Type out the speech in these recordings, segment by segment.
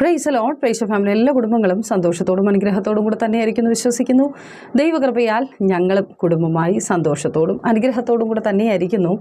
Price load price family എല്ലാ കുടുംബങ്ങളും സന്തോഷത്തോടും അനുഗ്രഹത്തോടും കൂടെ തന്നെയായിരിക്കുന്നു വിശ്വസിക്കുന്നു. ദൈവകൃപയാൽ ഞങ്ങളും കുടുംബമായി സന്തോഷത്തോടും അനുഗ്രഹത്തോടും കൂടെ തന്നെയായിരിക്കുന്നു.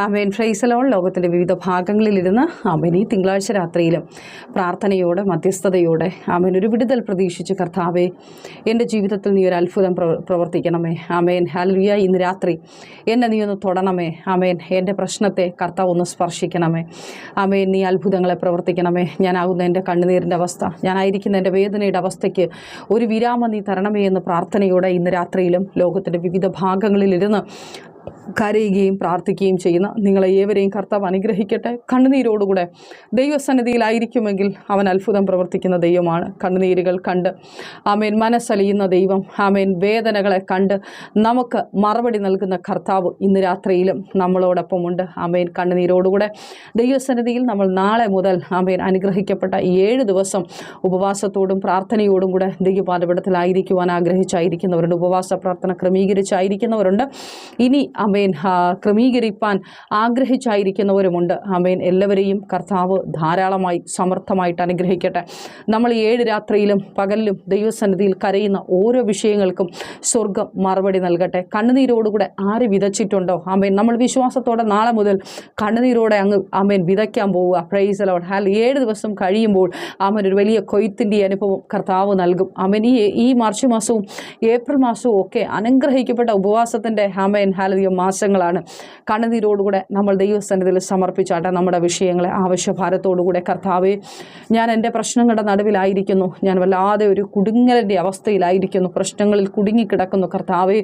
അമേൻ ഫ്രൈസലോൺ ലോകത്തിന്റെ വിവിധ ഭാഗങ്ങളിലിരുന്ന് അമേൻ ഈ തിങ്കളാഴ്ച രാത്രിയിലും പ്രാർത്ഥനയോടെ മധ്യസ്ഥതയോടെ അമേൻ ഒരു വിടുതൽ പ്രതീക്ഷിച്ച് കർത്താവെ എന്റെ ജീവിതത്തിൽ നീ ഒരു അത്ഭുതം പ്രവ- പ്രവർത്തിക്കണമേ. അമേൻ ഹാലുയ ഇന്ന് രാത്രി എന്നെ നീ ഒന്ന് തൊടണമേ. അമേൻ എന്റെ പ്രശ്നത്തെ കർത്താവ് ഒന്ന് സ്പർശിക്കണമേ. അമേൻ നീ അത്ഭുതങ്ങളെ പ്രവർത്തിക്കണമേ. ഞാനാകുന്ന എന്റെ കണ്ണുനീരിന്റെ അവസ്ഥ. ഞാനായിരിക്കുന്ന എന്റെ വേദനയുടെ അവസ്ഥയ്ക്ക് ഒരു വിരാമം നീ തരണമേ എന്ന് പ്രാർത്ഥനയോടെ ഇന്ന് രാത്രിയിലും ലോകത്തിന്റെ വിവിധ ഭാഗങ്ങളിലിരുന്ന് കരയുകയും പ്രാർത്ഥിക്കുകയും ചെയ്യുന്ന നിങ്ങളെ ഏവരെയും കർത്താവ് അനുഗ്രഹിക്കട്ടെ. കണ്ണുനീരോടുകൂടെ ദൈവസന്നിധിയിലായിരിക്കുമെങ്കിൽ അവൻ അത്ഭുതം പ്രവർത്തിക്കുന്ന ദൈവമാണ്. കണ്ണുനീരുകൾ കണ്ട് ആമേൻ. മനസ്സലിയുന്ന ദൈവം ആമേൻ. വേദനകളെ കണ്ട് നമുക്ക് മറുപടി നൽകുന്ന കർത്താവ് ഇന്ന് രാത്രിയിലും നമ്മളോടൊപ്പമുണ്ട് ആമേൻ. കണ്ണുനീരോടുകൂടെ ദൈവസന്നിധിയിൽ നമ്മൾ നാളെ മുതൽ ആമേൻ അനുഗ്രഹിക്കപ്പെട്ട ഏഴ് ദിവസം ഉപവാസത്തോടും പ്രാർത്ഥനയോടും കൂടെ ദൈവപാതപടത്തിലായിരിക്കുവാൻ ആഗ്രഹിച്ചായിരിക്കുന്നവരുണ്ട്. ഉപവാസ പ്രാർത്ഥന ക്രമീകരിച്ചായിരിക്കുന്നവരുണ്ട്. ഇനി ആ, ക്രമീകരിപ്പാൻ ആഗ്രഹിച്ചായിരിക്കുന്നവരുമുണ്ട്. അമേൻ എല്ലാവരെയും കർത്താവ് ധാരാളമായി സമർത്ഥമായിട്ട് അനുഗ്രഹിക്കട്ടെ. നമ്മൾ ഏഴ് രാത്രിയിലും പകലിലും ദൈവസന്നിധിയിൽ കരയുന്ന ഓരോ വിഷയങ്ങൾക്കും സ്വർഗം മറുപടി നൽകട്ടെ. കണ്ണുനീരോടുകൂടെ ആര് വിതച്ചിട്ടുണ്ടോ? അമേൻ നമ്മൾ വിശ്വാസത്തോടെ നാളെ മുതൽ കണ്ണുനീരോടെ അങ്ങ് അമേൻ വിതയ്ക്കാൻ പോവുക. പ്രൈസ് അലോട്ട് ഹാൽ ഏഴ് ദിവസം കഴിയുമ്പോൾ അമൻ ഒരു വലിയ കൊയ്ത്തിന്റെ അനുഭവം കർത്താവ് നൽകും. അമൻ ഈ ഈ മാർച്ച് മാസവും ഏപ്രിൽ മാസവും ഒക്കെ അനുഗ്രഹിക്കപ്പെട്ട ഉപവാസത്തിന്റെ അമേൻ ഹാലധികം മാസങ്ങളാണ് കണ്ണുനീരോടുകൂടെ നമ്മൾ ദൈവസന്നിധിയിൽ സമർപ്പിച്ചാട്ടെ നമ്മുടെ വിഷയങ്ങളെ ആവശ്യഭാരത്തോടുകൂടെ. കർത്താവെ ഞാൻ എന്റെ പ്രശ്നങ്ങളുടെ നടുവിലായിരിക്കുന്നു. ഞാൻ വല്ലാതെ ഒരു കുടുങ്ങലിന്റെ അവസ്ഥയിലായിരിക്കുന്നു. പ്രശ്നങ്ങളിൽ കുടുങ്ങിക്കിടക്കുന്നു. കർത്താവെ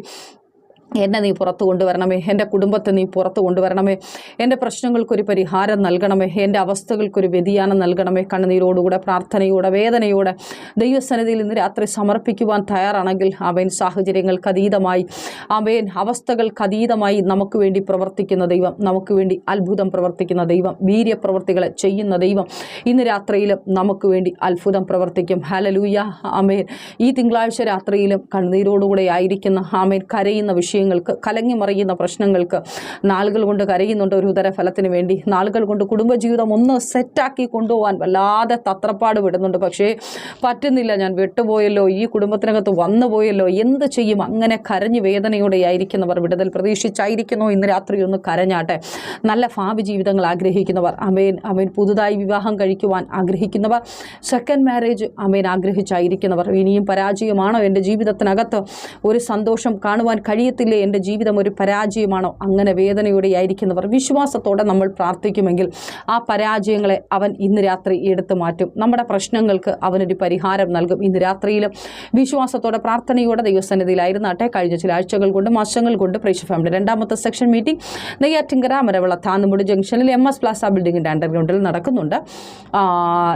എന്നെ നീ പുറത്തു കൊണ്ടുവരണമേ. എന്റെ കുടുംബത്തെ നീ പുറത്തു കൊണ്ടുവരണമേ. എന്റെ പ്രശ്നങ്ങൾക്കൊരു പരിഹാരം നൽകണമേ. എന്റെ അവസ്ഥകൾക്കൊരു വ്യതിയാനം നൽകണമേ. കണ്ണുനീരോടുകൂടെ പ്രാർത്ഥനയോടെ വേദനയോടെ ദൈവസന്നിധിയിൽ ഇന്ന് രാത്രി സമർപ്പിക്കുവാൻ തയ്യാറാണെങ്കിൽ അവൻ സാഹചര്യങ്ങൾക്ക് അതീതമായി അവൻ അവസ്ഥകൾക്ക് അതീതമായി നമുക്ക് വേണ്ടി പ്രവർത്തിക്കുന്ന ദൈവം നമുക്ക് വേണ്ടി അത്ഭുതം പ്രവർത്തിക്കുന്ന ദൈവം വീര്യപ്രവർത്തികളെ ചെയ്യുന്ന ദൈവം ഇന്ന് രാത്രിയിലും നമുക്ക് വേണ്ടി അത്ഭുതം പ്രവർത്തിക്കും. ഹലലൂയ ആമേൻ. ഈ തിങ്കളാഴ്ച രാത്രിയിലും കണ്ണുനീരോടുകൂടെ ആയിരിക്കുന്ന ആമേൻ കരയുന്ന വിഷയങ്ങൾക്ക് കലങ്ങി മറിയുന്ന പ്രശ്നങ്ങൾക്ക് നാളുകൾ കൊണ്ട് കരയുന്നുണ്ട് ഒരു ഉദര ഫലത്തിന് വേണ്ടി. നാളുകൾ കൊണ്ട് കുടുംബജീവിതം ഒന്ന് സെറ്റാക്കി കൊണ്ടുപോകാൻ വല്ലാതെ തത്രപ്പാട് വിടുന്നുണ്ട് പക്ഷേ പറ്റുന്നില്ല. ഞാൻ വിട്ടുപോയല്ലോ. ഈ കുടുംബത്തിനകത്ത് വന്നു പോയല്ലോ. എന്ത് ചെയ്യും? അങ്ങനെ കരഞ്ഞ് വേദനയോടെ ആയിരിക്കുന്നവർ വിടുതൽ പ്രതീക്ഷിച്ചായിരിക്കുന്നു. ഇന്ന് രാത്രി ഒന്ന് കരഞ്ഞാട്ടെ. നല്ല ഭാവി ജീവിതങ്ങൾ ആഗ്രഹിക്കുന്നവർ. അമേൻ അമേൻ. പുതുതായി വിവാഹം കഴിക്കുവാൻ ആഗ്രഹിക്കുന്നവർ. സെക്കൻഡ് മാരേജ് അമേൻ ആഗ്രഹിച്ചായിരിക്കുന്നവർ. ഇനിയും പരാജയമാണോ എന്റെ ജീവിതത്തിനകത്ത്? ഒരു സന്തോഷം കാണുവാൻ കഴിയത്തില്ലേ. എന്റെ ജീവിതം ഒരു പരാജയമാണോ? അങ്ങനെ വേദനയോടെ ആയിരിക്കുന്നവർ വിശ്വാസത്തോടെ നമ്മൾ പ്രാർത്ഥിക്കുമെങ്കിൽ ആ പരാജയങ്ങളെ അവൻ ഇന്ന് രാത്രി എടുത്തു മാറ്റും. നമ്മുടെ പ്രശ്നങ്ങൾക്ക് അവനൊരു പരിഹാരം നൽകും. ഇന്ന് രാത്രിയിലും വിശ്വാസത്തോടെ പ്രാർത്ഥനയോടെ ദൈവസന്നിധിയിലായിരുന്നാട്ടെ കഴിഞ്ഞ ചില ആഴ്ചകൾ കൊണ്ട് മാസങ്ങൾ കൊണ്ട് പ്രേക്ഷ ഫാമിലി രണ്ടാമത്തെ സെക്ഷൻ മീറ്റിംഗ് നെയ്യാറ്റിങ്കര മരവിള താന്നുമുടി ജംഗ്ഷനിൽ എം എസ് പ്ലാസ ബിൽഡിങ്ങിന്റെ അണ്ടർഗ്രൗണ്ടിൽ നടക്കുന്നുണ്ട്.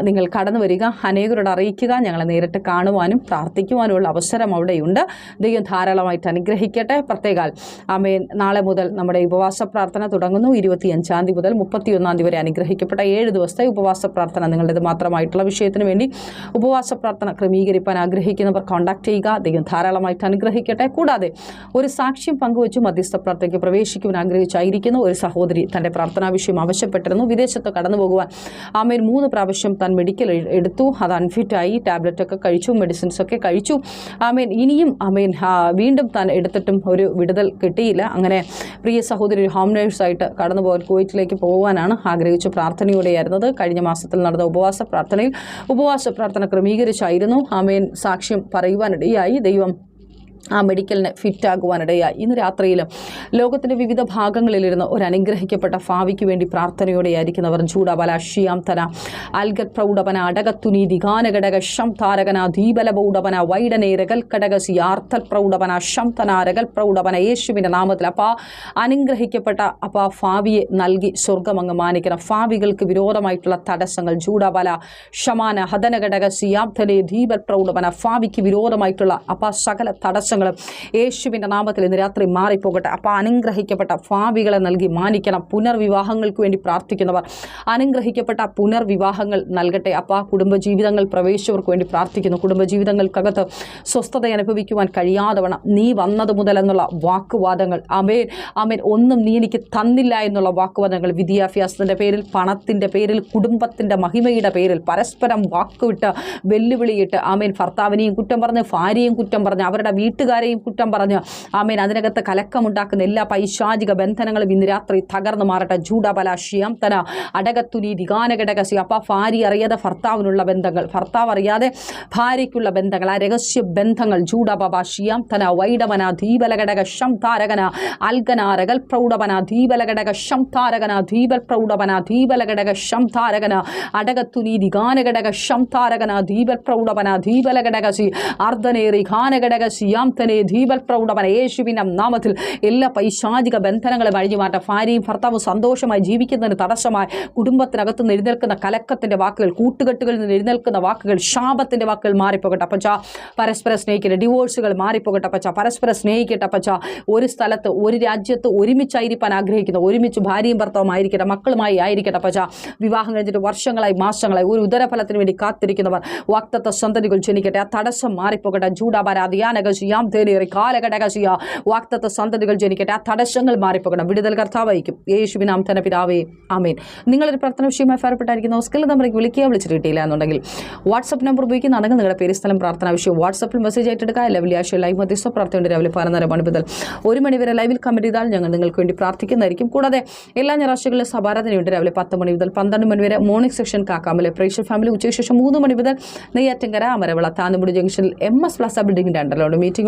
നിങ്ങൾ കടന്നു വരിക അനേകരോട് അറിയിക്കുക ഞങ്ങളെ നേരിട്ട് കാണുവാനും പ്രാർത്ഥിക്കുവാനുമുള്ള അവസരം അവിടെയുണ്ട്. ദൈവം ധാരാളമായിട്ട് അനുഗ്രഹിക്കട്ടെ. പ്രത്യേകാൽ ആമേൻ. നാളെ മുതൽ നമ്മുടെ ഉപവാസ പ്രാർത്ഥന തുടങ്ങുന്നു. ഇരുപത്തിയഞ്ചാം തീയതി മുതൽ മുപ്പത്തിയൊന്നാം തീയതി വരെ അനുഗ്രഹിക്കപ്പെട്ട ഏഴ് ദിവസത്തെ ഉപവാസ പ്രാർത്ഥന. നിങ്ങളുടേത് മാത്രമായിട്ടുള്ള വിഷയത്തിന് വേണ്ടി ഉപവാസ പ്രാർത്ഥന ക്രമീകരിക്കാൻ ആഗ്രഹിക്കുന്നവർ കോൺടാക്ട് ചെയ്യുക. അദ്ദേഹം ധാരാളമായിട്ട് അനുഗ്രഹിക്കട്ടെ. കൂടാതെ ഒരു സാക്ഷ്യം പങ്കുവച്ച് മധ്യസ്ഥ പ്രാർത്ഥനയ്ക്ക് പ്രവേശിക്കുവാൻ ആഗ്രഹിച്ചായിരിക്കുന്നു. ഒരു സഹോദരി തന്റെ പ്രാർത്ഥനാ വിഷയം ആവശ്യപ്പെട്ടിരുന്നു. വിദേശത്ത് കടന്നു പോകുവാൻ ആമേൻ മൂന്ന് പ്രാവശ്യം താൻ മെഡിക്കൽ എടുത്തു. അത് അൺഫിറ്റായി ടാബ്ലറ്റ് ഒക്കെ കഴിച്ചു. മെഡിസിൻസ് ഒക്കെ കഴിച്ചു. ആമേൻ. ഇനിയും ആമേൻ വീണ്ടും താൻ എടുത്തിട്ടും ഒരു വിടുതൽ കിട്ടിയില്ല. അങ്ങനെ പ്രിയ സഹോദരി ഒരു ഹോം നേഴ്സായിട്ട് കടന്നു പോകാൻ കുവൈറ്റിലേക്ക് പോകുവാനാണ് ആഗ്രഹിച്ചു പ്രാർത്ഥനയോടെയായിരുന്നത്. കഴിഞ്ഞ മാസത്തിൽ നടന്ന ഉപവാസ പ്രാർത്ഥനയിൽ ഉപവാസ പ്രാർത്ഥന ക്രമീകരിച്ചായിരുന്നു. ആമേൻ സാക്ഷ്യം പറയുവാനിടയായി. ദൈവം ആ മെഡിക്കലിന് ഫിറ്റാകുവാനിടയായി. ഇന്ന് രാത്രിയിൽ ലോകത്തിന്റെ വിവിധ ഭാഗങ്ങളിലിരുന്ന് ഒരു അനുഗ്രഹിക്കപ്പെട്ട ഭാവിക്ക് വേണ്ടി പ്രാർത്ഥനയോടെയായിരിക്കുന്നവർ ചൂടബല ഷിയാംതന അൽഗത് പ്രൗഢവന അടകത്തുനി ദിഗാനഘടക ഷം താരകന ദീപല പൗഢവന വൈഡനെ രകൽ കടക ആർത്തൽ പ്രൗഢവന ഷം തന രകൽ പ്രൗഢവന യേശുവിന്റെ നാമത്തിൽ അപ്പോൾ അനുഗ്രഹിക്കപ്പെട്ട അപ്പോൾ ഭാവിയെ നൽകി സ്വർഗമങ്ങ് മാനിക്കണം. ഭാവികൾക്ക് വിരോധമായിട്ടുള്ള തടസ്സങ്ങൾ ചൂടബല ഷമാന ഹതനഘടക സിയാബ്ധനെ ദീപൽ പ്രൗഢവന ഭാവിക്ക് വിരോധമായിട്ടുള്ള അപ്പോൾ സകല തടസ്സങ്ങൾ ദോഷങ്ങളും യേശുവിന്റെ നാമത്തിൽ ഇന്ന് രാത്രി മാറിപ്പോകട്ടെ. അപ്പോൾ അനുഗ്രഹിക്കപ്പെട്ട ഭാവികളെ നൽകി മാനിക്കണം. പുനർവിവാഹങ്ങൾക്ക് വേണ്ടി പ്രാർത്ഥിക്കുന്നവർ അനുഗ്രഹിക്കപ്പെട്ട പുനർവിവാഹങ്ങൾ നൽകട്ടെ. അപ്പോൾ കുടുംബജീവിതങ്ങൾ പ്രവേശിച്ചവർക്ക് വേണ്ടി പ്രാർത്ഥിക്കുന്നു. കുടുംബജീവിതങ്ങൾക്കകത്ത് സ്വസ്ഥത അനുഭവിക്കുവാൻ കഴിയാതെ വേണം നീ വന്നത് മുതൽ എന്നുള്ള വാക്കുവാദങ്ങൾ. അമേൻ അമേൻ. ഒന്നും നീ എനിക്ക് തന്നില്ല എന്നുള്ള വാക്കുവാദങ്ങൾ വിദ്യാഭ്യാസത്തിന്റെ പേരിൽ പണത്തിന്റെ പേരിൽ കുടുംബത്തിന്റെ മഹിമയുടെ പേരിൽ പരസ്പരം വാക്കുവിട്ട് വെല്ലുവിളിയിട്ട് ആമേൻ ഭർത്താവിനെയും കുറ്റം പറഞ്ഞ് ഭാര്യയും കുറ്റം പറഞ്ഞ് അവരുടെ വീട്ടുകാരെയും കുറ്റം പറഞ്ഞ്. ആമേൻ. അതിനകത്ത് കലക്കമുണ്ടാക്കുന്ന എല്ലാ പൈശാചിക ബന്ധനങ്ങളും ഇന്ന് രാത്രി തകർന്നു മാറട്ടെ. ജൂഡബല ശ്യാംതന അടകത്തുലി ദിഗാനഘടകസി. അപ്പ ഭാര്യ അറിയാതെ ഭർത്താവിനുള്ള ബന്ധങ്ങൾ. ഭർത്താവ് അറിയാതെ ഭാര്യയ്ക്കുള്ള ബന്ധങ്ങൾ. ആ രഹസ്യ ബന്ധങ്ങൾ. ജൂഡബബ ശ്യാംതന വൈഡവന ധീബലഘടക ഷം താരകന അൽഗന രകൽ പ്രൗഢവന ധീബലഘടക ഷം താരകന ധീബൽ പ്രൗഢവന ധീബലഘടക ഷം താരകന അടകത്തുലി ദിഗാനഘടക ഷം താരകന ധീബൽ പ്രൗഢവന ധീബലഘടകസി. അർദ്ധനേറി ഘാനഘടകസി യാംതനെ ധീബൽ പ്രൗഢവന യേശുവിന്റെ നാമത്തിൽ എല്ലാ പൈശാചിക ബന്ധനങ്ങളും അഴിഞ്ഞു മാറ്റം ഭാര്യയും ഭർത്താവും സന്തോഷമായി ജീവിക്കുന്നതിന് തടസ്സമായി കുടുംബത്തിനകത്ത് നിന്ന് എഴുന്നേൽക്കുന്ന കലക്കത്തിന്റെ വാക്കുകൾ കൂട്ടുകെട്ടുകളിൽ നിന്ന് എഴുന്നേൽക്കുന്ന വാക്കുകൾ ശാപത്തിന്റെ വാക്കുകൾ മാറിപ്പോകട്ടെ അപ്പച്ച. പരസ്പരം സ്നേഹിക്കട്ടെ ഡിവോഴ്സുകൾ മാറിപ്പോകട്ടെ അപ്പച്ച. പരസ്പരം സ്നേഹിക്കട്ടെ അപ്പച്ച. ഒരു സ്ഥലത്ത് ഒരു രാജ്യത്ത് ഒരുമിച്ചായിരിക്കാൻ ആഗ്രഹിക്കുന്ന ഒരുമിച്ച് ഭാര്യയും ഭർത്താവും ആയിരിക്കട്ടെ മക്കളുമായി ആയിരിക്കട്ടെ അപ്പച്ച. വിവാഹം കഴിഞ്ഞിട്ട് വർഷങ്ങളായി മാസങ്ങളായി ഒരു ഉദരഫലത്തിന് വേണ്ടി കാത്തിരിക്കുന്നവർ വാക്തത്വ സന്തതികൾ ജനിക്കട്ടെ. ആ തടസ്സം മാറിപ്പോകട്ടെ. ജൂഡാബാരാധിയാനകശിയാം തേനേറി കാലഘടകശിയ. വാക്തത്വ സന്തതികൾ ജനിക്കട്ടെ. ആ തടസ്സങ്ങൾ മാറിപ്പോകണം. വിടുതൽ കർത്താവായിരിക്കും യേശുവിനാം തന്നെ പിതാവേ അമീൻ നിങ്ങളൊരു പ്രാർത്ഥന വിഷയമായി ഫലപ്പെട്ടായിരിക്കുന്ന സ്കിൽ നമ്പറേക്ക് വിളിക്കുക. വിളിച്ചിട്ട് കിട്ടിയില്ല എന്നുണ്ടെങ്കിൽ വാട്സപ്പ് നമ്പർ ഉപയോഗിക്കുന്നതാണെങ്കിൽ നിങ്ങളുടെ പേര് സ്ഥലം പ്രാർത്ഥന വിഷയം വാട്സപ്പിൽ മെസ്സേജ് ആയിട്ടെടുക്കുക അല്ലെ വെള്ളിയാഴ്ച ലൈവ് മധ്യസ്ഥ പ്രാർത്ഥനയുണ്ട് രാവിലെ പതിനൊന്നര മണി മുതൽ ഒരു മണി വരെ ലൈവിൽ കമന്റ് ചെയ്താൽ ഞങ്ങൾ നിങ്ങൾക്ക് വേണ്ടി പ്രാർത്ഥിക്കുന്നതായിരിക്കും. കൂടാതെ എല്ലാ ഞായറാഴ്ചകളിലും സഭാരാധനയുണ്ട്. രാവിലെ പത്ത് മണി മുതൽ പന്ത്രണ്ട് മണി വരെ മോർണിംഗ് സെക്ഷൻ കാക്കാമലെ പ്രേക്ഷർ ഫാമിലി ഉച്ചയ്ക്ക് ശേഷം മൂന്ന് മണി മുതൽ നെയ്യാറ്റങ്കര അമരവിള താന്നുമുടി ജംഗ്ഷനിൽ എം എസ് പ്ലാസ ബിൽഡിംഗിന്റെ അണ്ടറിലോട് മീറ്റിംഗ്